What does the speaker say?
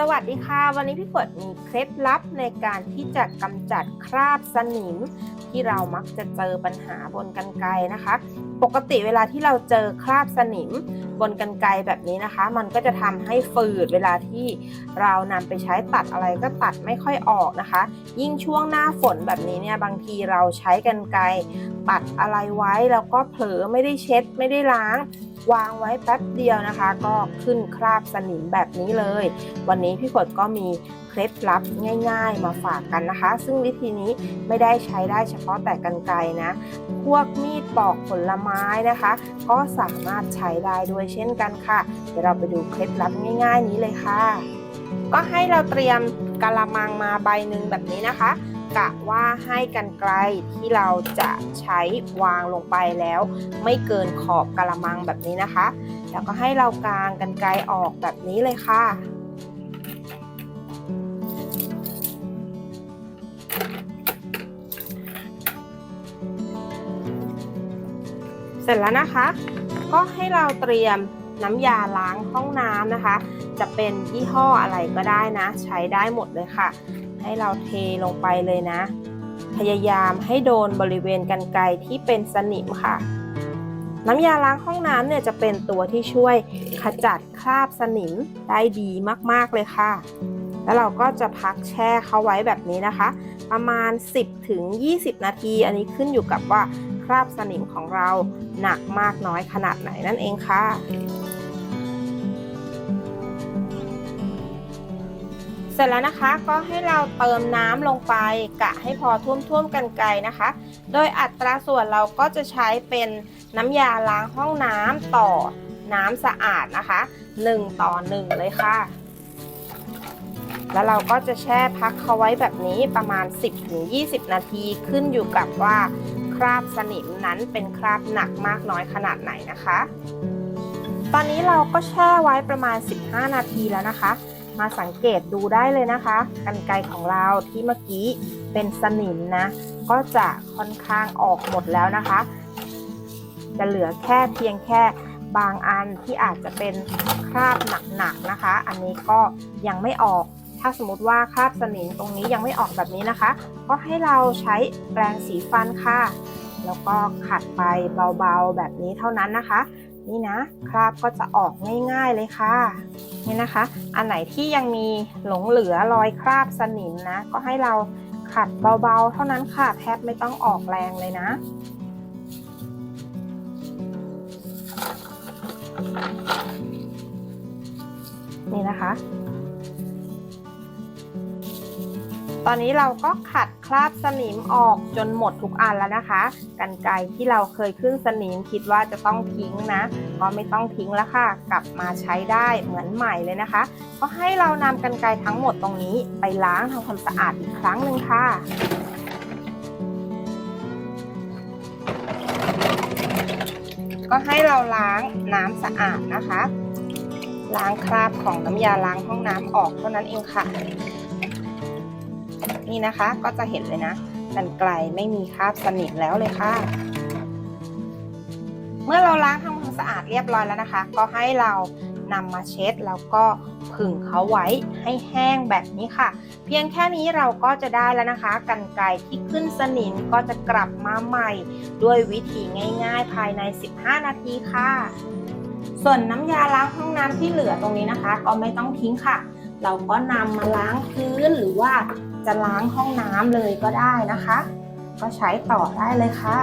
สวัสดีค่ะ วันนี้พี่ฝนมีเคล็ดลับในการที่จะกำจัดคราบสนิม ที่เรามักจะเจอปัญหาบนกันไกนะคะ ปกติเวลาที่เราเจอคราบสนิมบนกันไกแบบนี้นะคะ มันก็จะทำให้ฝืดเวลาที่เรานำไปใช้ตัดอะไรก็ตัดไม่ค่อยออกนะคะ ยิ่งช่วงหน้าฝนแบบนี้เนี่ยบางทีเราใช้กันไกตัดอะไรไว้แล้วก็เผลอไม่ได้เช็ดไม่ได้ล้าง วางไว้แป๊บเดียวนะคะ ก็ขึ้นคราบสนิมแบบนี้เลย วันนี้พี่ฝนก็มีเคล็ดลับง่าย ๆ มาฝากกันนะคะ ซึ่งวิธีนี้ไม่ได้ใช้ได้เฉพาะแต่กันไกรนะพวกมีดปอกผลไม้นะคะ ก็สามารถใช้ได้ด้วยเช่นกันค่ะ เดี๋ยวเราไปดูเคล็ดลับง่าย ๆ นี้เลยค่ะ ก็ให้เราเตรียมกะละมังมาใบหนึ่งแบบนี้นะคะ กะว่าให้กันไกลที่เราจะใช้วางลงไปแล้ว ไม่เกินขอบกะละมังแบบนี้นะคะ แล้วก็ให้เรากางกันไกลออกแบบนี้เลยค่ะเสร็จแล้วนะคะ ก็ให้เราเตรียมน้ำยาล้างห้องน้ำนะคะ จะเป็นยี่ห้ออะไรก็ได้นะ ใช้ได้หมดเลยค่ะ ให้เราเทลงไปเลยนะ พยายามให้โดนบริเวณกันไกรที่เป็นสนิมค่ะ น้ำยาล้างห้องน้ำเนี่ยจะเป็นตัวที่ช่วยขจัดคราบสนิมได้ดีมากๆเลยค่ะ แล้วเราก็จะพักแช่เขาไว้แบบนี้นะคะ ประมาณ 10ถึง20 นาที อันนี้ขึ้นอยู่กับว่าคราบสนิมของเราหนักมากน้อยขนาดไหนนั่นเองค่ะ เสร็จแล้วนะคะก็ให้เราเติมน้ำลงไปกะให้พอท่วมๆกันไกลนะคะ โดยอัตราส่วนเราก็จะใช้เป็นน้ำยาล้างห้องน้ำต่อน้ำสะอาดนะคะ 1 ต่อ 1 เลยค่ะ แล้วเราก็จะแช่พักเขาไว้แบบนี้ประมาณ 10-20 นาทีขึ้นอยู่กับว่าคราบสนิมนั้นเป็นคราบหนักมากน้อยขนาดไหนนะคะ ตอนนี้เราก็แช่ไว้ประมาณ 15 นาทีแล้วนะคะ มาสังเกตดูได้เลยนะคะกันไกของเราที่เมื่อกี้เป็นสนิมนะ ก็จะค่อนข้างออกหมดแล้วนะคะ จะเหลือแค่เพียงแค่บางอันที่อาจจะเป็นคราบหนักๆนะคะ อันนี้ก็ยังไม่ออก ถ้าสมมติว่าคราบสนิมตรงนี้ยังไม่ออกแบบนี้นะคะ ก็ให้เราใช้แปรงสีฟันค่ะ แล้วก็ขัดไปเบาๆแบบนี้เท่านั้นนะคะ นี่นะ คราบก็จะออกง่ายๆเลยค่ะนี่นะคะ อันไหนที่ยังมีหลงเหลือรอยคราบสนิมนะ ก็ให้เราขัดเบาๆ เท่านั้นค่ะแทบไม่ต้องออกแรงเลยนะนี่นะคะ ตอนนี้เราก็ขัดคราบสนิมออกจนหมดทุกอันแล้วนะคะ กันไกที่เราเคยขึ้นสนิมคิดว่าจะต้องทิ้งนะ ก็ไม่ต้องทิ้งแล้วค่ะ กลับมาใช้ได้เหมือนใหม่เลยนะคะ ก็ให้เรานำกันไกทั้งหมดตรงนี้ไปล้างทำความสะอาดอีกครั้งหนึ่งค่ะก็ให้เราล้างน้ำสะอาดนะคะ ล้างคราบของน้ำยาล้างห้องน้ำออกเท่านั้นเองค่ะ นี่นะคะก็จะเห็นเลยนะกันไกลไม่มีคราบสนิมแล้วเลยค่ะ เมื่อเราล้างทำความสะอาดเรียบร้อยแล้วนะคะ ก็ให้เรานำมาเช็ดแล้วก็ผึ่งเขาไว้ให้แห้งแบบนี้ค่ะ เพียงแค่นี้เราก็จะได้แล้วนะคะ กันไกรที่ขึ้นสนิมก็จะกลับมาใหม่ ด้วยวิธีง่าย ๆ ภายใน 15 นาทีค่ะ ส่วนน้ำยาล้างห้องน้ำที่เหลือตรงนี้นะคะ ก็ไม่ต้องทิ้งค่ะ เราก็นำมาล้างพื้นหรือว่า จะล้างห้องน้ำเลยก็ได้นะคะ ก็ใช้ต่อได้เลยค่ะ